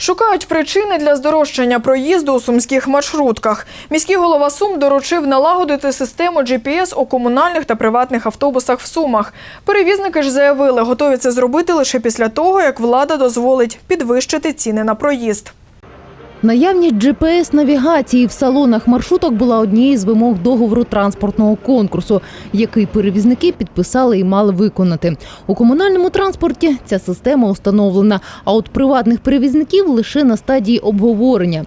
Шукають причини для здорожчання проїзду у сумських маршрутках. Міський голова Сум доручив налагодити систему GPS у комунальних та приватних автобусах в Сумах. Перевізники ж заявили, готові це зробити лише після того, як влада дозволить підвищити ціни на проїзд. Наявність GPS-навігації в салонах маршруток була однією з вимог договору транспортного конкурсу, який перевізники підписали і мали виконати. У комунальному транспорті ця система установлена, а от приватних перевізників лише на стадії обговорення.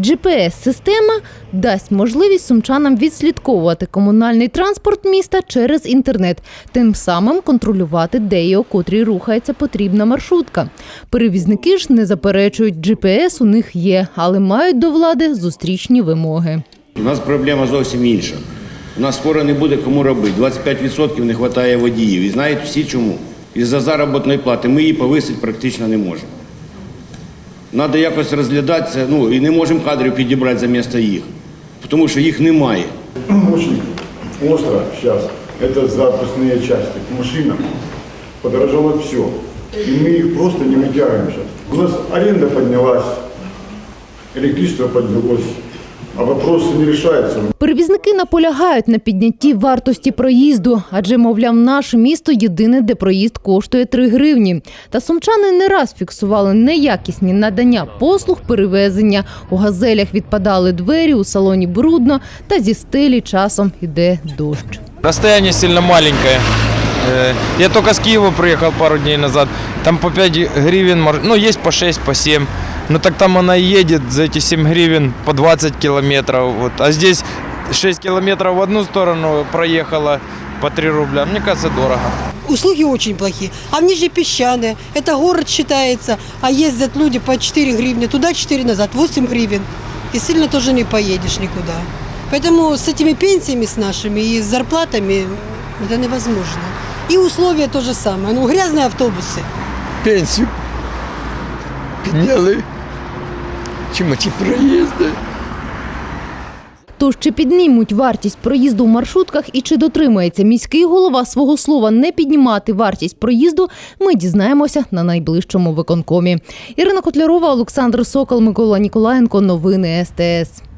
GPS-система дасть можливість сумчанам відслідковувати комунальний транспорт міста через інтернет, тим самим контролювати, де і о котрій рухається потрібна маршрутка. Перевізники ж не заперечують, GPS у них є, але мають до влади зустрічні вимоги. У нас проблема зовсім інша. У нас скоро не буде кому робити. 25% не вистачає водіїв. І знають всі чому. Із-за заробітної плати ми її повисити практично не можемо. Треба якось розглядатися, ну і не можемо кадрів підібрати за місто їх, тому що їх немає. Очень остро сейчас это запасные части к машинам. Подорожало все. И мы их просто не вытягиваем сейчас. У нас аренда поднялась, электричество поднялось, А вопрос не решается. Перевізники наполягають на піднятті вартості проїзду, адже, мовляв, наше місто єдине, де проїзд коштує 3 гривні. Та сумчани не раз фіксували неякісні надання послуг перевезення. У газелях відпадали двері, у салоні брудно, та зі стелі часом іде дощ. Расстояние сильно маленькое. Э, Я только с Киева приехал пару дней назад. Там по 5 гривен, мар- ну есть по 6, по 7. Но так там она едет за эти 7 гривен по 20 километров. Вот. А здесь 6 километров в одну сторону проехала по 3 рубля. Мне кажется, дорого. Услуги очень плохие. А в Нижней Песчаное, это город считается, а ездят люди по 4 гривны, туда 4 назад, 8 гривен. И сильно тоже не поедешь никуда. Поэтому с этими пенсиями с нашими и с зарплатами это невозможно. И условия то же самое. Ну, грязные автобусы. пенсію підняли. Чому ці проїзди? Тож чи піднімуть вартість проїзду в маршрутках і чи дотримається міський голова свого слова не піднімати вартість проїзду, ми дізнаємося на найближчому виконкомі. Ірина Котлярова, Олександр Сокол, Микола Ніколаєнко. Новини СТС.